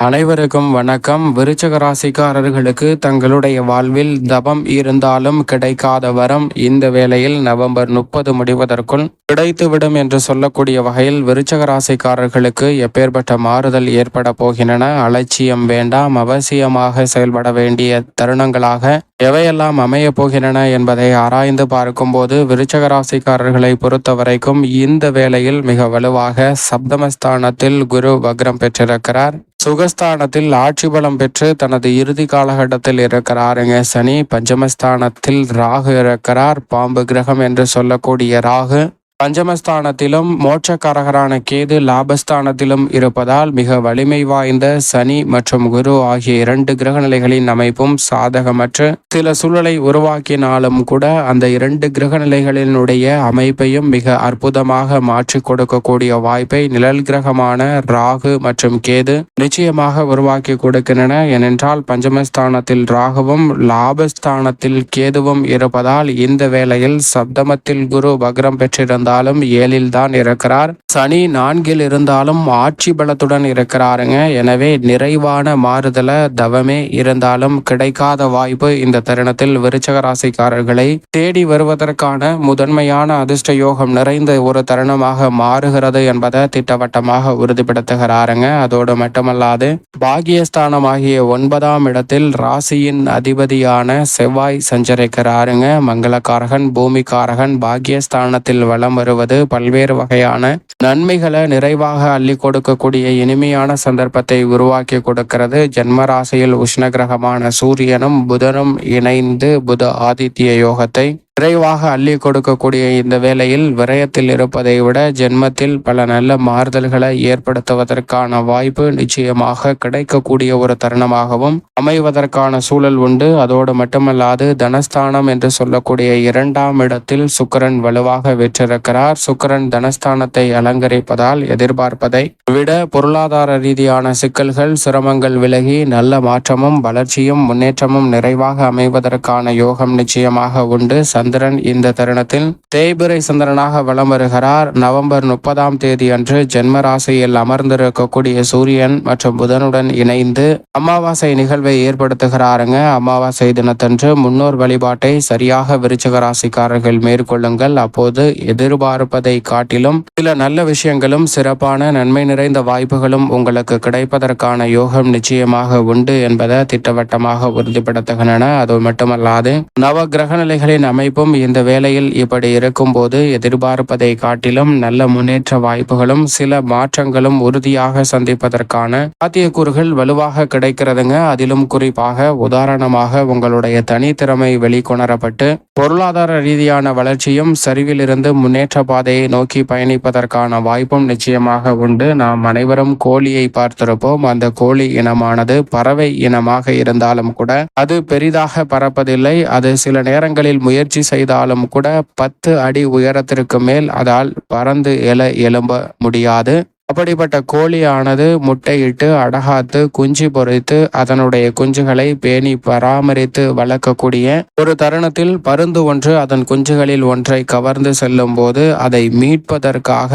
அனைவருக்கும் வணக்கம். விருச்சக ராசிக்காரர்களுக்கு தங்களுடைய வாழ்வில் தபம் இருந்தாலும் கிடைக்காத வரம் இந்த வேளையில் நவம்பர் முப்பது முடிவதற்குள் கிடைத்துவிடும் என்று சொல்லக்கூடிய வகையில் விருச்சக ராசிக்காரர்களுக்கு எப்பேற்பட்ட மாறுதல் ஏற்பட போகின்றன. அலட்சியம் வேண்டாம் அவசியமாக செயல்பட வேண்டிய தருணங்களாக எவையெல்லாம் அமைய போகின்றன என்பதை ஆராய்ந்து பார்க்கும்போது விருச்சக ராசிக்காரர்களை பொறுத்த வரைக்கும் இந்த வேளையில் மிக வலுவாக சப்தமஸ்தானத்தில் குரு வக்ரம் பெற்றிருக்கிறார். சுகஸ்தானத்தில் ஆட்சி பலம் பெற்று தனது இறுதி காலகட்டத்தில் இருக்கிறாருங்க சனி. பஞ்சமஸ்தானத்தில் ராகு இருக்கிறார். பாம்பு கிரகம் என்று சொல்லக்கூடிய ராகு. பஞ்சமஸ்தானத்திலும் மோட்சக்காரகரான கேது லாபஸ்தானத்திலும் இருப்பதால் மிக வலிமை வாய்ந்த சனி மற்றும் குரு ஆகிய இரண்டு கிரகநிலைகளின் அமைப்பும் சாதகமற்று சில சூழலை உருவாக்கினாலும் கூட அந்த இரண்டு கிரகநிலைகளினுடைய அமைப்பையும் மிக அற்புதமாக மாற்றி கொடுக்கக்கூடிய வாய்ப்பை நிழல் கிரகமான ராகு மற்றும் கேது நிச்சயமாக உருவாக்கி கொடுக்கின்றன. ஏனென்றால் பஞ்சமஸ்தானத்தில் ராகுவும் லாபஸ்தானத்தில் கேதுவும் இருப்பதால் இந்த வேளையில் சப்தமத்தில் குரு வக்ரம் பெற்றிருந்த இருந்தாலும் ஏழில் தான் இருக்கிறார். சனி நான்கில் இருந்தாலும் ஆட்சி பலத்துடன் இருக்கிறாருங்க. எனவே நிறைவான மாறுதல தவமே இருந்தாலும் கிடைக்காத வாய்ப்பு இந்த தருணத்தில் விருச்சக ராசிக்காரர்களை தேடி வருவதற்கான முதன்மையான அதிர்ஷ்ட யோகம் நிறைந்த ஒரு தருணமாக மாறுகிறது என்பதை திட்டவட்டமாக உறுதிப்படுத்துகிறாருங்க. அதோடு மட்டுமல்லாது பாகியஸ்தானமாகிய ஒன்பதாம் இடத்தில் ராசியின் அதிபதியான செவ்வாய் சஞ்சரிக்கிறாருங்க. மங்களக்காரகன் பூமிக்காரகன் பாகியஸ்தானத்தில் வளம் வருவது பல்வேறு வகையான நன்மைகளை நிறைவாக அள்ளி கொடுக்கக்கூடிய இனிமையான சந்தர்ப்பத்தை உருவாக்கி கொடுக்கிறது. ஜென்ம ராசியில் உஷ்ண கிரகமான சூரியனும் புதனும் இணைந்து புத ஆதித்ய யோகத்தை விரைவாக அள்ளி கொடுக்கக்கூடிய இந்த வேளையில் விரயத்தில் இருப்பதை விட ஜென்மத்தில் பல நல்ல மாறுதல்களை ஏற்படுத்துவதற்கான வாய்ப்பு நிச்சயமாக கிடைக்கக்கூடிய ஒரு தருணமாகவும் அமைவதற்கான சூழல் உண்டு. அதோடு மட்டுமல்லாது தனஸ்தானம் என்று சொல்லக்கூடிய இரண்டாம் இடத்தில் சுக்கரன் வலுவாக வெற்றிருக்கிறார். சுக்கரன் தனஸ்தானத்தை அலங்கரிப்பதால் எதிர்பார்ப்பதை விட பொருளாதார ரீதியான சிக்கல்கள் சிரமங்கள் விலகி நல்ல மாற்றமும் வளர்ச்சியும் முன்னேற்றமும் நிறைவாக அமைவதற்கான யோகம் நிச்சயமாக உண்டு. சந்திரன் இந்த தருணத்தில் தேய்பிரை சந்திரனாக வலம் வருகிறார். நவம்பர் முப்பதாம் தேதி அன்று ஜென்ம ராசியில் அமர்ந்திருக்கக்கூடிய சூரியன் மற்றும் புதனுடன் இணைந்து அமாவாசை நிகழ்வை ஏற்படுத்துகிறாருங்க. அமாவாசை தினத்தன்று முன்னோர் வழிபாட்டை சரியாக விருச்சக ராசிக்காரர்கள் மேற்கொள்ளுங்கள். அப்போது எதிர்பார்ப்பதை காட்டிலும் சில நல்ல விஷயங்களும் சிறப்பான நன்மை நிறைந்த வாய்ப்புகளும் உங்களுக்கு கிடைப்பதற்கான யோகம் நிச்சயமாக உண்டு என்பதை திட்டவட்டமாக உறுதிப்படுத்துகின்றன. அது மட்டுமல்லாது நவ கிரக நிலைகளின் அமைப்பு வாய்ப்பும் இந்த வேளையில் இப்படி இருக்கும்போது எதிர்பார்ப்பதை காட்டிலும் நல்ல முன்னேற்ற வாய்ப்புகளும் சில மாற்றங்களும் உறுதியாக சந்திப்பதற்கான சாத்தியக்கூறுகள் வலுவாக கிடைக்கிறதுங்க. அதிலும் குறிப்பாக உதாரணமாக உங்களுடைய தனித்திறமை வெளிக்கொணரப்பட்டு பொருளாதார ரீதியான வளர்ச்சியும் சரிவிலிருந்து முன்னேற்ற பாதையை நோக்கி பயணிப்பதற்கான வாய்ப்பும் நிச்சயமாக உண்டு. நாம் அனைவரும் கோழியை பார்த்திருப்போம். அந்த கோழி இனமானது பறவை இனமாக இருந்தாலும் கூட அது பெரிதாக பறப்பதில்லை. அது சில நேரங்களில் முயற்சி செய்தாலும் கூட பத்து அடி உயரத்திற்கு மேல் அதால் பறந்து எழ எழும்ப முடியாது. அப்படிப்பட்ட கோழியானது முட்டையிட்டு அடகாத்து குஞ்சு பொறித்து அதனுடைய குஞ்சுகளை பேணி பராமரித்து வளர்க்கக்கூடிய ஒரு தருணத்தில் பருந்து ஒன்று அதன் குஞ்சுகளில் ஒன்றை கவர்ந்து செல்லும் போது அதை மீட்பதற்காக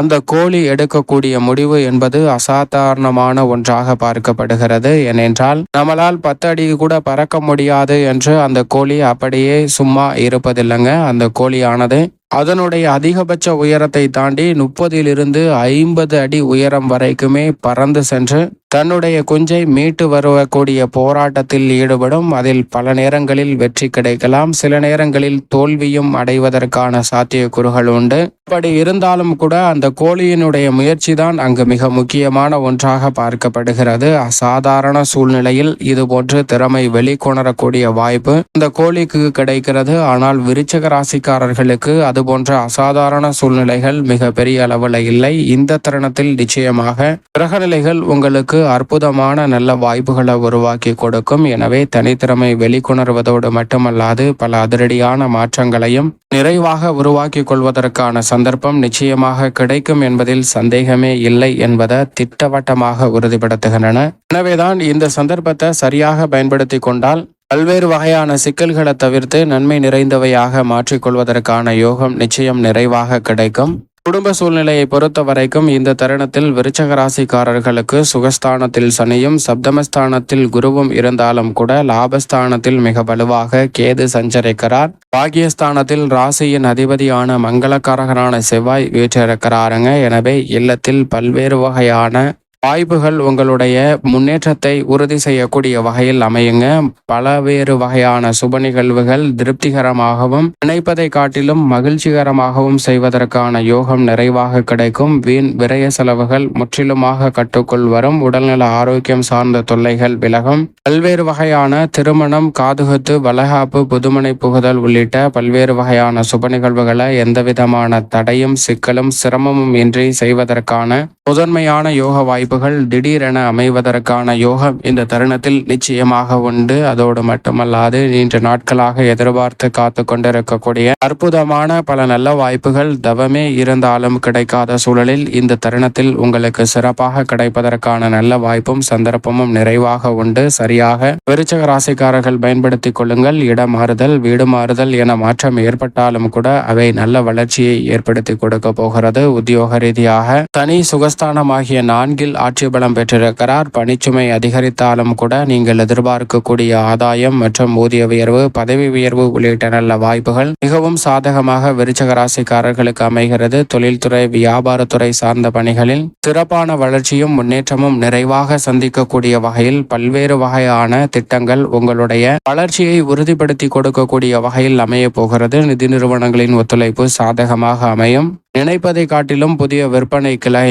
அந்த கோழி எடுக்கக்கூடிய முடிவு என்பது அசாதாரணமான ஒன்றாக பார்க்கப்படுகிறது. ஏனென்றால் நம்மளால் பத்து அடி கூட பறக்க முடியாது என்று அந்த கோழி அப்படியே சும்மா இருப்பதில்லைங்க. அந்த கோழியானது அதனுடைய அதிகபட்ச உயரத்தை தாண்டி முப்பதிலிருந்து ஐம்பது அடி உயரம் வரைக்குமே பறந்து சென்று தன்னுடைய குஞ்சை மீட்டு வரக்கூடிய போராட்டத்தில் ஈடுபடும். அதில் பல நேரங்களில் வெற்றி கிடைக்கலாம். சில நேரங்களில் தோல்வியும் அடைவதற்கான சாத்தியக்கூறுகள் உண்டு. அப்படி இருந்தாலும் கூட அந்த கோழியினுடைய முயற்சி தான் அங்கு மிக முக்கியமான ஒன்றாக பார்க்கப்படுகிறது. அசாதாரண சூழ்நிலையில் இது போன்று திறமை வெளிக்கொணரக்கூடிய வாய்ப்பு இந்த கோழிக்கு கிடைக்கிறது. ஆனால் விருச்சக ராசிக்காரர்களுக்கு அது போன்ற அசாதாரண சூழ்நிலைகள் மிக பெரிய அளவில் இல்லை. இந்த தருணத்தில் நிச்சயமாக கிரகநிலைகள் உங்களுக்கு அற்புதமான நல்ல வாய்ப்புகளை உருவாக்கி கொடுக்கும். எனவே தனித்திறமை வெளிக்கொணர்வதோடு மட்டுமல்லாது பல அதிரடியான மாற்றங்களையும் நிறைவாக உருவாக்கி கொள்வதற்கான சந்தர்ப்பம் நிச்சயமாக கிடைக்கும் என்பதில் சந்தேகமே இல்லை என்பதை திட்டவட்டமாக உறுதிப்படுத்துகின்றன. எனவேதான் இந்த சந்தர்ப்பத்தை சரியாக பயன்படுத்தி கொண்டால் பல்வேறு வகையான சிக்கல்களை தவிர்த்து நன்மை நிறைந்தவையாக மாற்றிக்கொள்வதற்கான யோகம் நிச்சயம் நிறைவாக கிடைக்கும். குடும்ப சூழ்நிலையை பொறுத்த வரைக்கும் இந்த தருணத்தில் விருச்சக ராசிக்காரர்களுக்கு சுகஸ்தானத்தில் சனியும் சப்தமஸ்தானத்தில் குருவும் இருந்தாலும் கூட லாபஸ்தானத்தில் மிக வலுவாக கேது சஞ்சரிக்கிறார். பாகியஸ்தானத்தில் ராசியின் அதிபதியான மங்களக்காரகரான செவ்வாய் வீற்றிருக்கிறாருங்க. எனவே இல்லத்தில் பல்வேறு வகையான வாய்ப்புகள் உங்களுடைய முன்னேற்றத்தை உறுதி செய்யக்கூடிய வகையில் அமையுங்க. பலவேறு வகையான சுப நிகழ்வுகள் திருப்திகரமாகவும் நினைப்பதை காட்டிலும் மகிழ்ச்சிகரமாகவும் செய்வதற்கான யோகம் நிறைவாக கிடைக்கும். வீண் விரய செலவுகள் முற்றிலுமாக கட்டுக்குள் வரும். உடல்நல ஆரோக்கியம் சார்ந்த தொல்லைகள் விலகும். பல்வேறு வகையான திருமணம் காதுகுத்து வளகாப்பு புதுமனை புகுதல் உள்ளிட்ட பல்வேறு வகையான சுப நிகழ்வுகளை எந்தவிதமான தடையும் சிக்கலும் சிரமமும் இன்றி செய்வதற்கான முதன்மையான யோக வாய்ப்பு வாய்ப்புகள் திடீரென அமைவதற்கான யோகம் இந்த தருணத்தில் நிச்சயமாக உண்டு. அதோடு மட்டுமல்லாது நீண்ட நாட்களாக எதிர்பார்த்து காத்து கொண்டிருக்கக்கூடிய அற்புதமான பல நல்ல வாய்ப்புகள் தவமே இருந்தாலும் கிடைக்காத சூழலில் இந்த தருணத்தில் உங்களுக்கு சிறப்பாக கிடைப்பதற்கான நல்ல வாய்ப்பும் சந்தர்ப்பமும் நிறைவாக உண்டு. சரியாக விருச்சக ராசிக்காரர்கள் பயன்படுத்திக் கொள்ளுங்கள். இடம் மாறுதல் வீடு மாறுதல் என மாற்றம் ஏற்பட்டாலும் கூட அவை நல்ல வளர்ச்சியை ஏற்படுத்தி கொடுக்க போகிறது. உத்தியோக ரீதியாக தனி சுகஸ்தானமாகிய நான்கில் ஆட்சி பலம் பெற்றிருக்கிறார். பணிச்சுமை அதிகரித்தாலும் கூட நீங்கள் எதிர்பார்க்கக்கூடிய ஆதாயம் மற்றும் ஊதிய உயர்வு பதவி உயர்வு உள்ளிட்ட நல்ல வாய்ப்புகள் மிகவும் சாதகமாக விருச்சக ராசிக்காரர்களுக்கு அமைகிறது. தொழில்துறை வியாபாரத்துறை சார்ந்த பணிகளில் சிறப்பான வளர்ச்சியும் முன்னேற்றமும் நிறைவாக சந்திக்கக்கூடிய வகையில் பல்வேறு வகையான திட்டங்கள் உங்களுடைய வளர்ச்சியை உறுதிப்படுத்தி கொடுக்கக்கூடிய வகையில் அமைய போகிறது. நிதி நிறுவனங்களின் ஒத்துழைப்பு சாதகமாக அமையும். நினைப்பதை காட்டிலும் புதிய விற்பனை கிளை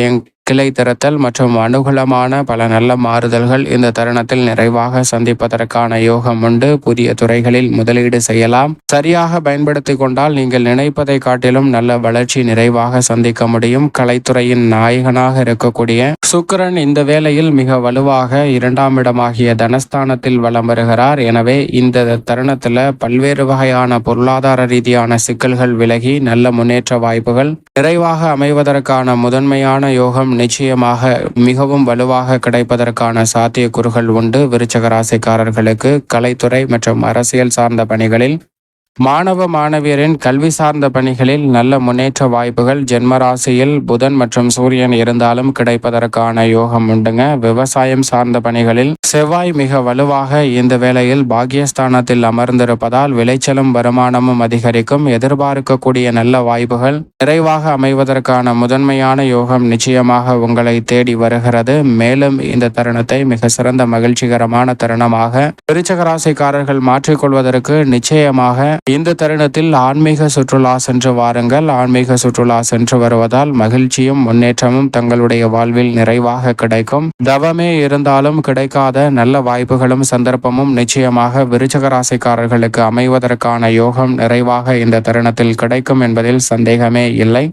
கிளை திறத்தல் மற்றும் அனுகூலமான பல நல்ல மாறுதல்கள் இந்த தருணத்தில் நிறைவாக சந்திப்பதற்கான யோகம் உண்டு. புதிய துறைகளில் முதலீடு செய்யலாம். சரியாக பயன்படுத்தி கொண்டால் நீங்கள் நினைப்பதை காட்டிலும் நல்ல வளர்ச்சி நிறைவாக சந்திக்க முடியும். கலைத்துறையின் நாயகனாக இருக்கக்கூடிய சுக்கரன் இந்த வேளையில் மிக வலுவாக இரண்டாம் இடமாகிய தனஸ்தானத்தில் வலம் வருகிறார். எனவே இந்த தருணத்தில் பல்வேறு வகையான பொருளாதார ரீதியான சிக்கல்கள் விலகி நல்ல முன்னேற்ற வாய்ப்புகள் நிறைவாக அமைவதற்கான முதன்மையான யோகம் நிச்சயமாக மிகவும் வலுவாக கிடைப்பதற்கான சாத்தியக்கூறுகள் உண்டு. விருச்சக ராசிக்காரர்களுக்கு கலைத்துறை மற்றும் அரசியல் சார்ந்த பணிகளில் மாணவ மாணவியரின் கல்வி சார்ந்த பணிகளில் நல்ல முன்னேற்ற வாய்ப்புகள் ஜென்மராசியில் புதன் மற்றும் சூரியன் இருந்தாலும் கிடைப்பதற்கான யோகம் உண்டுங்க. விவசாயம் சார்ந்த பணிகளில் செவ்வாய் மிக வலுவாக இந்த வேளையில் பாகியஸ்தானத்தில் அமர்ந்திருப்பதால் விளைச்சலும் வருமானமும் அதிகரிக்கும். எதிர்பார்க்கக்கூடிய நல்ல வாய்ப்புகள் நிறைவாக அமைவதற்கான முதன்மையான யோகம் நிச்சயமாக உங்களை தேடி வருகிறது. மேலும் இந்த தருணத்தை மிக சிறந்த மகிழ்ச்சிகரமான தருணமாக விருச்சகராசிக்காரர்கள் மாற்றிக்கொள்வதற்கு நிச்சயமாக இந்த தருணத்தில் ஆன்மீக சுற்றுலா சென்று வாருங்கள். ஆன்மீக சுற்றுலா சென்று வருவதால் மகிழ்ச்சியும் முன்னேற்றமும் தங்களுடைய வாழ்வில் நிறைவாக கிடைக்கும். தவமே இருந்தாலும் கிடைக்காத நல்ல வாய்ப்புகளும் சந்தர்ப்பமும் நிச்சயமாக விருச்சக ராசிக்காரர்களுக்கு அமைவதற்கான யோகம் நிறைவாக இந்த தருணத்தில் கிடைக்கும் என்பதில் சந்தேகமே இல்லை.